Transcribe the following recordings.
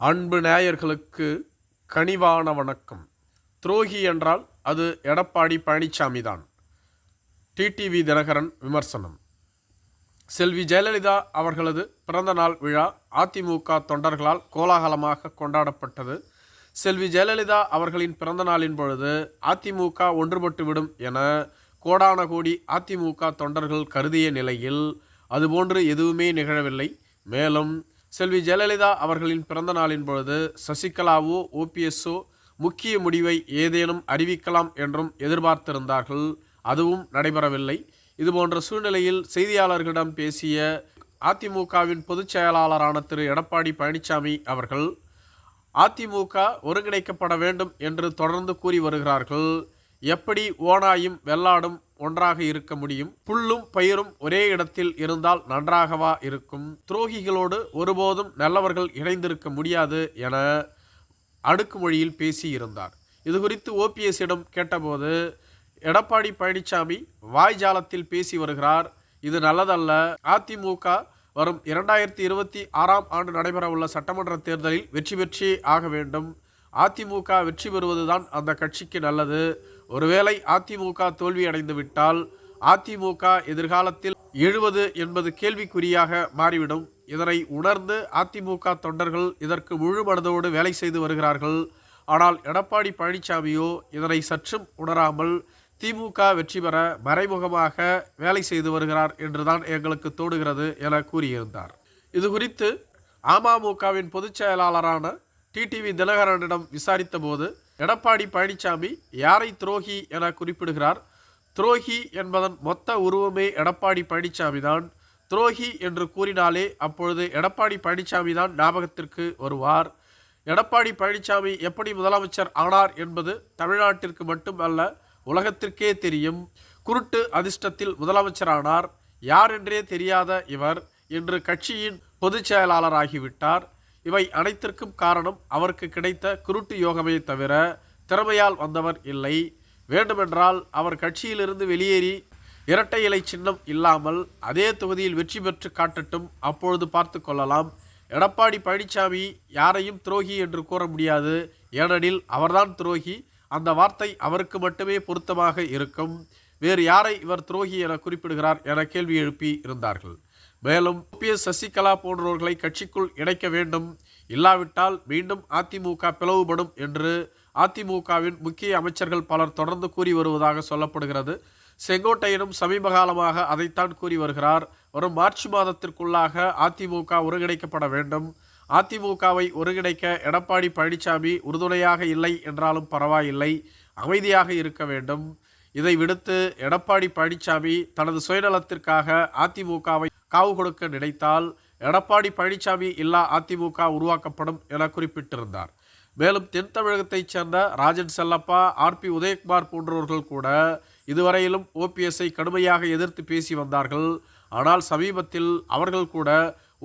அன்பு நேயர்களுக்கு கனிவான வணக்கம். துரோகி என்றால் அது எடப்பாடி பழனிசாமி தான். டிடிவி தினகரன் விமர்சனம். செல்வி ஜெயலலிதா அவர்களது பிறந்தநாள் விழா அதிமுக தொண்டர்களால் கோலாகலமாக கொண்டாடப்பட்டது. செல்வி ஜெயலலிதா அவர்களின் பிறந்தநாளின் பொழுது அதிமுக ஒன்றுபட்டு விடும் என கோடான கோடி அதிமுக தொண்டர்கள் கருதிய நிலையில் அதுபோன்று எதுவுமே நிகழவில்லை. மேலும் செல்வி ஜெயலலிதா அவர்களின் பிறந்த நாளின் பொழுது சசிகலாவோ ஓபிஎஸ்ஸோ முக்கிய முடிவை ஏதேனும் அறிவிக்கலாம் என்றும் எதிர்பார்த்திருந்தார்கள். அதுவும் நடைபெறவில்லை. இதுபோன்ற சூழ்நிலையில் செய்தியாளர்களிடம் பேசிய அதிமுகவின் பொதுச் செயலாளரான திரு. எடப்பாடி பழனிசாமி அவர்கள் அதிமுக ஒருங்கிணைக்கப்பட வேண்டும் என்று தொடர்ந்து கூறி வருகிறார்கள். எப்படி ஓனாயும் வெள்ளாடும் ஒன்றாக இருக்க முடியும். புல்லும் பயிரும் ஒரே இடத்தில் இருந்தால் நன்றாகவா இருக்கும். துரோகிகளோடு ஒருபோதும் நல்லவர்கள் இணைந்திருக்க முடியாது என அடுக்குமொழியில் பேசியிருந்தார். இது குறித்து ஓபிஎஸ்ஸிடம் கேட்டபோது எடப்பாடி பழனிசாமி வாய்ஜாலத்தில் பேசி வருகிறார். இது நல்லதல்ல. அதிமுக வரும் இரண்டாயிரத்தி இருபத்தி ஆறாம் ஆண்டு நடைபெறவுள்ள சட்டமன்ற தேர்தலில் வெற்றி பெற்றே ஆக வேண்டும். அதிமுக வெற்றி பெறுவதுதான் அந்த கட்சிக்கு நல்லது. ஒருவேளை அதிமுக தோல்வி அடைந்துவிட்டால் அதிமுக எதிர்காலத்தில் எழுவது என்பது கேள்விக்குறியாக மாறிவிடும். இதனை உணர்ந்து அதிமுக தொண்டர்கள் இதற்கு முழு மனதோடு வேலை செய்து வருகிறார்கள். ஆனால் எடப்பாடி பழனிசாமியோ இதனை சற்றும் உணராமல் திமுக வெற்றி பெற மறைமுகமாக வேலை செய்து வருகிறார் என்றுதான் எங்களுக்கு தோடுகிறது என கூறியிருந்தார். இது குறித்து அமமுகவின் பொதுச் செயலாளரான டிடிவி தினகரனிடம் விசாரித்த போது எடப்பாடி பழனிசாமி யாரை துரோகி என குறிப்பிடுகிறார்? துரோகி என்பதன் மொத்த உருவமே எடப்பாடி பழனிசாமி தான் துரோகி என்று கூறினாலே அப்பொழுது எடப்பாடி பழனிசாமி தான் ஞாபகத்திற்கு வருவார். எடப்பாடி பழனிசாமி எப்படி முதலமைச்சர் ஆனார் என்பது தமிழ்நாட்டிற்கு மட்டும் அல்ல உலகத்திற்கே தெரியும். குருட்டு அதிர்ஷ்டத்தில் முதலமைச்சரானார். யார் என்றே தெரியாத இவர் இன்று கட்சியின் பொதுச் செயலாளராகிவிட்டார். இவை அனைத்திற்கும் காரணம் அவருக்கு கிடைத்த குருட்டு யோகமே தவிர திறமையால் வந்தவர் இல்லை. வேண்டுமென்றால் அவர் கட்சியிலிருந்து வெளியேறி இரட்டை இலை சின்னம் இல்லாமல் அதே தொகுதியில் வெற்றி பெற்று காட்டட்டும் அப்பொழுது பார்த்து கொள்ளலாம். எடப்பாடி பழனிசாமி யாரையும் துரோகி என்று கூற முடியாது. ஏனெனில் அவர்தான் துரோகி. அந்த வார்த்தை அவருக்கு மட்டுமே பொருத்தமாக இருக்கும். வேறு யாரை இவர் துரோகி என குறிப்பிடுகிறார் என கேள்வி எழுப்பி இருந்தார்கள். மேலும் ஓபிஎஸ் சசிகலா போன்றவர்களை கட்சிக்குள் இணைக்க வேண்டும். இல்லாவிட்டால் மீண்டும் அதிமுக பிளவுபடும் என்று அதிமுகவின் முக்கிய அமைச்சர்கள் பலர் தொடர்ந்து கூறி வருவதாக சொல்லப்படுகிறது. செங்கோட்டையனும் சமீப காலமாக அதைத்தான் கூறி வருகிறார். வரும் மார்ச் மாதத்திற்குள்ளாக அதிமுக ஒருங்கிணைக்கப்பட வேண்டும். அதிமுகவை ஒருங்கிணைக்க எடப்பாடி பழனிசாமி உறுதுணையாக இல்லை என்றாலும் பரவாயில்லை. அமைதியாக இருக்க வேண்டும். இதை விடுத்து எடப்பாடி பழனிசாமி தனது சுயநலத்திற்காக அதிமுகவை காவு கொடுக்க நினைத்தால் எடப்பாடி பழனிசாமி இல்லா அதிமுக உருவாக்கப்படும் என குறிப்பிட்டிருந்தார். மேலும் தென் தமிழகத்தைச் சேர்ந்த ராஜன் செல்லப்பா ஆர்பி உதயகுமார் போன்றவர்கள் கூட இதுவரையிலும் ஓபிஎஸ்ஐ கடுமையாக எதிர்த்து பேசி வந்தார்கள். ஆனால் சமீபத்தில் அவர்கள் கூட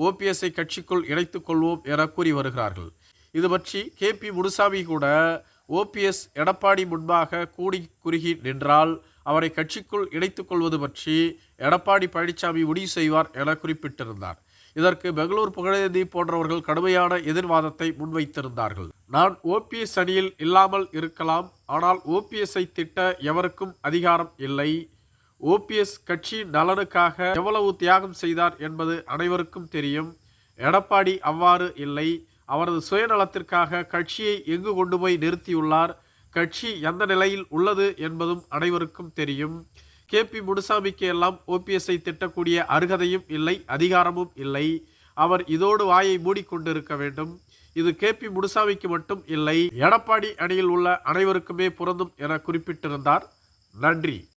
ஓபிஎஸ்ஐ கட்சிக்குள் இணைத்துக் கொள்வோம் என கூறி வருகிறார்கள். இது பற்றி கே பி முனுசாமி கூட ஓபிஎஸ் எடப்பாடி முன்பாக கூடி குறுகி நின்றால் அவரை கட்சிக்குள் இணைத்துக் கொள்வது பற்றி எடப்பாடி பழனிசாமி முடிவு செய்வார் என குறிப்பிட்டிருந்தார். இதற்கு பெங்களூர் புகழேந்தி போன்றவர்கள் கடுமையான எதிர்வாதத்தை முன்வைத்திருந்தார்கள். நான் ஓபிஎஸ் அணியில் இல்லாமல் இருக்கலாம் ஆனால் ஓபிஎஸ்ஐ திட்ட எவருக்கும் அதிகாரம் இல்லை. ஓபிஎஸ் கட்சி நலனுக்காக எவ்வளவு தியாகம் செய்தார் என்பது அனைவருக்கும் தெரியும். எடப்பாடி அவ்வாறு இல்லை. அவரது சுயநலத்திற்காக கட்சியை எங்கு கொண்டு போய் நிறுத்தியுள்ளார்? கட்சி எந்த நிலையில் உள்ளது என்பதும் அனைவருக்கும் தெரியும். கே. பி. முனுசாமிக்கு எல்லாம் ஓபிஎஸ்ஐ திட்டக்கூடிய அருகதையும் இல்லை அதிகாரமும் இல்லை. அவர் இதோடு வாயை மூடிக்கொண்டிருக்க வேண்டும். இது கே. பி. முனுசாமிக்கு மட்டும் இல்லை எடப்பாடி அணியில் உள்ள அனைவருக்குமே பொருந்தும் என குறிப்பிட்டிருந்தார். நன்றி.